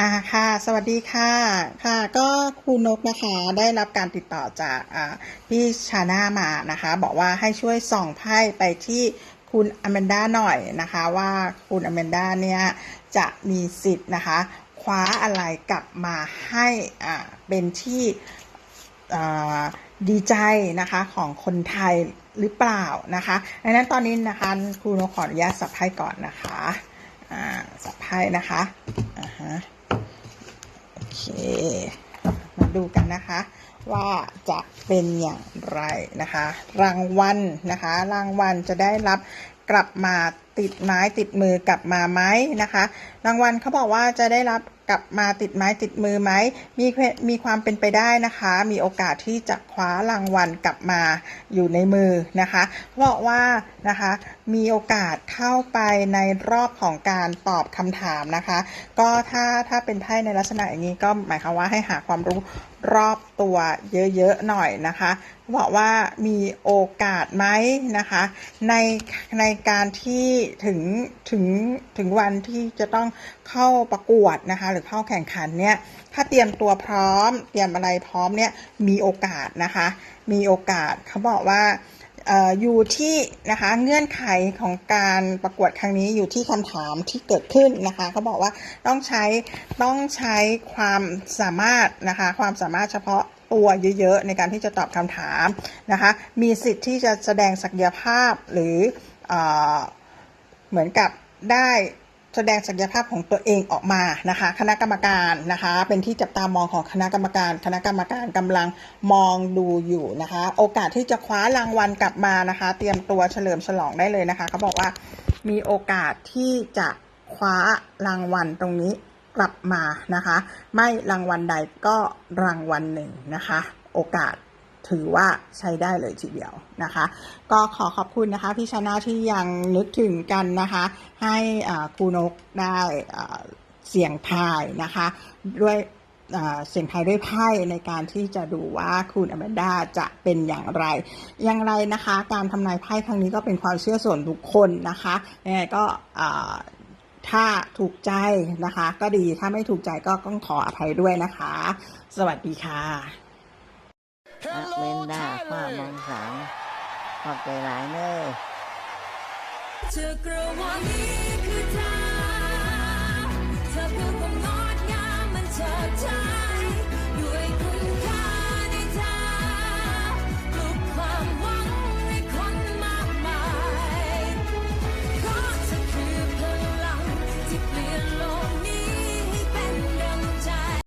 อ่าค่ะ สวัสดีค่ะ ค่ะ ก็ครูนกนะคะ ได้รับการติดต่อจากอ่าพี่ชาน่ามานะคะ บอกว่าให้ช่วยส่องไพ่ไปที่คุณอแมนด้าหน่อยนะคะ ว่าคุณอแมนด้าเนี่ยจะมีสิทธิ์นะคะ คว้าอะไรกลับมาให้อ่าเป็นที่อ่าดีใจนะคะของคนไทยหรือเปล่านะคะดังนั้นตอนนี้นะคะครูนกขออนุญาตสับไพ่ก่อนนะคะ อ่า สับไพ่นะคะอ่าฮะ เค มาดูกันนะคะ ว่าจะเป็นอย่างไรนะคะ รางวัลนะคะ รางวัลจะได้รับกลับมา ติดไม้ติดมือกลับมาไหมนะคะ รางวัลเขาบอกว่าจะได้รับกลับมาติดไม้ติดมือไหมมีมีความเป็นไปได้นะคะ มีโอกาสที่จะคว้ารางวัลกลับมาอยู่ในมือนะคะ เพราะว่านะคะมีโอกาสเข้าไปในรอบของการตอบคำถามนะคะ ก็ถ้าถ้าเป็นไพ่ในลักษณะอย่างนี้ก็หมายความว่าให้หาความรู้รอบตัวเยอะๆหน่อยนะคะบอกว่ามีโอกาสไหมนะคะ ในในการที่ถึงถึงถึงวันที่จะต้องเข้าประกวดนะคะ หรือเข้าแข่งขันเนี่ย ถ้าเตรียมตัวพร้อม เตรียมอะไรพร้อมเนี่ยมีโอกาสนะคะ มีโอกาสเขาบอกว่าอยู่ที่นะคะเงื่อนไขของการประกวดครั้งนี้อยู่ที่คำถามที่เกิดขึ้นนะคะเขาบอกว่าต้องใช้ต้องใช้ความสามารถนะคะความสามารถเฉพาะตัวเยอะๆในการที่จะตอบคำถามนะคะมีสิทธิ์ที่จะแสดงศักยภาพหรืออ เหมือนกับได้แสดงศักยภาพของตัวเองออกมานะคะ คณะกรรมการนะคะ เป็นที่จับตามองของคณะกรรมการ คณะกรรมการกำลังมองดูอยู่นะคะ โอกาสที่จะคว้ารางวัลกลับมานะคะ เตรียมตัวเฉลิมฉลองได้เลยนะคะเขาบอกว่ามีโอกาสที่จะคว้ารางวัลตรงนี้กลับมานะคะ ไม่รางวัลใดก็รางวัลหนึ่งนะคะ โอกาส ถือว่าใช้ได้เลยทีเดียวนะคะ ก็ขอขอบคุณนะคะพี่ชนะที่ยังนึกถึงกันนะคะ ให้ครูนกได้เสี่ยงทายนะคะ ด้วยเสียงทายด้วยไพ่ในการที่จะดูว่าคุณอแมนดาจะเป็นอย่างไร อย่างไรนะคะ การทำนายไพ่ครั้งนี้ก็เป็นความเชื่อส่วนบุคคลนะคะยังไงก็ถ้าถูกใจนะคะ ก็ดีถ้าไม่ถูกใจก็ต้องขออภัยด้วยนะคะ สวัสดีค่ะ นักเล่นดาผ้ามองสังขอบใจหลายเน้อ